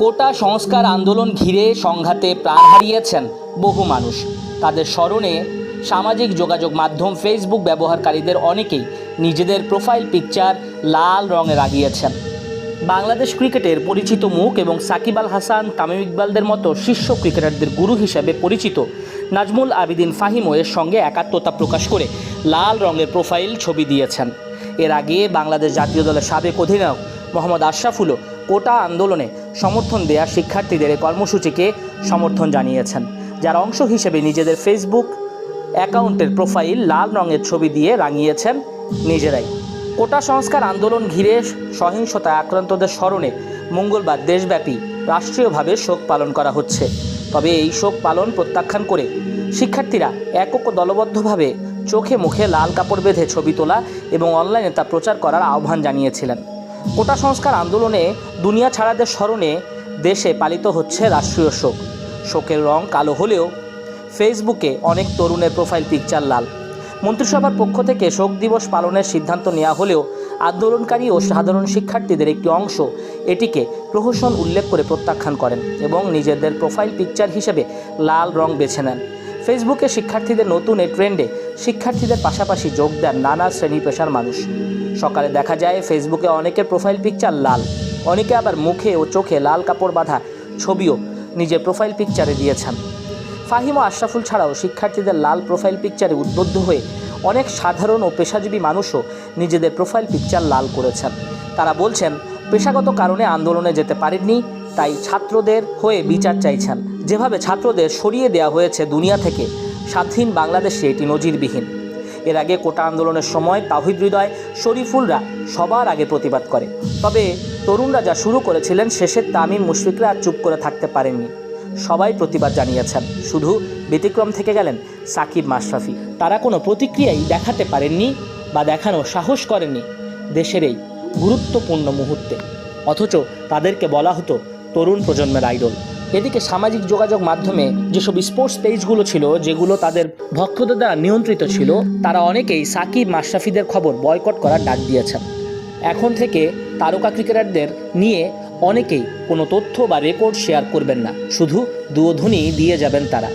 কোটা সংস্কার আন্দোলন ঘিরে সংঘাতে প্রাণ হারিয়েছেন বহু মানুষ। তাদের স্মরণে সামাজিক যোগাযোগ মাধ্যম ফেসবুক ব্যবহারকারীদের অনেকেই নিজেদের প্রোফাইল পিকচার লাল রঙে রাগিয়েছেন। বাংলাদেশ ক্রিকেটের পরিচিত মুখ এবং সাকিব আল হাসান, তামিম ইকবালদের মতো শীর্ষ ক্রিকেটারদের গুরু হিসেবে পরিচিত নাজমুল আবিদিন ফাহিমও এর সঙ্গে একাত্মতা প্রকাশ করে লাল রঙের প্রোফাইল ছবি দিয়েছেন। এর আগে বাংলাদেশ জাতীয় দলের সাবেক অধিনায়ক মোহাম্মদ আশরাফুলও কোটা আন্দোলনে সমর্থন দেয়া শিক্ষার্থীদের কর্মসূচিকে সমর্থন জানিয়েছেন, যার অংশ হিসেবে নিজেদের ফেসবুক অ্যাকাউন্টের প্রোফাইল লাল রঙের ছবি দিয়ে রাঙিয়েছেন নিজেরাই। কোটা সংস্কার আন্দোলন ঘিরে সহিংসতায় আক্রান্তদের স্মরণে মঙ্গলবার দেশব্যাপী রাষ্ট্রীয়ভাবে শোক পালন করা হচ্ছে। তবে এই শোক পালন প্রত্যাখ্যান করে শিক্ষার্থীরা একক দলবদ্ধভাবে চোখে মুখে লাল কাপড় বেঁধে ছবি তোলা এবং অনলাইনে তা প্রচার করার আহ্বান জানিয়েছিলেন। কোটা সংস্কার আন্দোলনে দুনিয়া ছাড়াদের স্মরণে দেশে পালিত হচ্ছে রাষ্ট্রীয় শোক। শোকের রং কালো হলেও ফেসবুকে অনেক তরুণের প্রোফাইল পিকচার লাল। মন্ত্রিসভার পক্ষ থেকে শোক দিবস পালনের সিদ্ধান্ত নেওয়া হলেও আন্দোলনকারী ও সাধারণ শিক্ষার্থীদের একটি অংশ এটিকে প্রহসন উল্লেখ করে প্রত্যাখ্যান করেন এবং নিজেদের প্রোফাইল পিকচার হিসেবে লাল রং বেছে নেন। ফেসবুকে শিক্ষার্থীদের নতুন এই ট্রেন্ডে শিক্ষার্থীদের পাশাপাশি যোগ দেন নানা শ্রেণি পেশার মানুষ। সকালে দেখা যায় ফেসবুকে অনেকের প্রোফাইল পিকচার লাল, অনেকে আবার মুখে ও চোখে লাল কাপড় বাঁধা ছবিও নিজের প্রোফাইল পিকচারে দিয়েছেন। ফাহিম ও আশরাফুল ছাড়াও শিক্ষার্থীদের লাল প্রোফাইল পিকচারে উদ্বুদ্ধ হয়ে অনেক সাধারণ ও পেশাজীবী মানুষও নিজেদের প্রোফাইল পিকচার লাল করেছেন। তারা বলছেন, পেশাগত কারণে আন্দোলনে যেতে পারেননি তাই ছাত্রদের হয়ে বিচার চাইছেন। যেভাবে ছাত্রদের সরিয়ে দেওয়া হয়েছে দুনিয়া থেকে স্বাধীন বাংলাদেশে এটি নজিরবিহীন। এর আগে কোটা আন্দোলনের সময় তাহিদ হৃদয়, শরীফুলরা সবার আগে প্রতিবাদ করে। তবে তরুণরা যা শুরু করেছিলেন শেষের তামিম, মুশফিকরা আর চুপ করে থাকতে পারেননি। সবাই প্রতিবাদ জানিয়েছেন। শুধু ব্যতিক্রম থেকে গেলেন সাকিব মাশরাফি। তারা কোনো প্রতিক্রিয়াই দেখাতে পারেননি বা দেখানো সাহস করেননি দেশের এই গুরুত্বপূর্ণ মুহূর্তে। অথচ তাদেরকে বলা হতো তরুণ প্রজন্মের আইডল। এদিকে সামাজিক যোগাযোগ মাধ্যমে যেসব স্পোর্টস পেজগুলো ছিল, যেগুলো তাদের ভক্তদের দ্বারা নিয়ন্ত্রিত ছিল, তারা অনেকেই সাকিব মাশরাফিদের খবর বয়কট করার ডাক দিয়েছেন। এখন থেকে তারকা ক্রিকেটারদের নিয়ে অনেকেই কোনো তথ্য বা রেকর্ড শেয়ার করবেন না। শুধু দুধনি দিয়ে যাবেন তারা।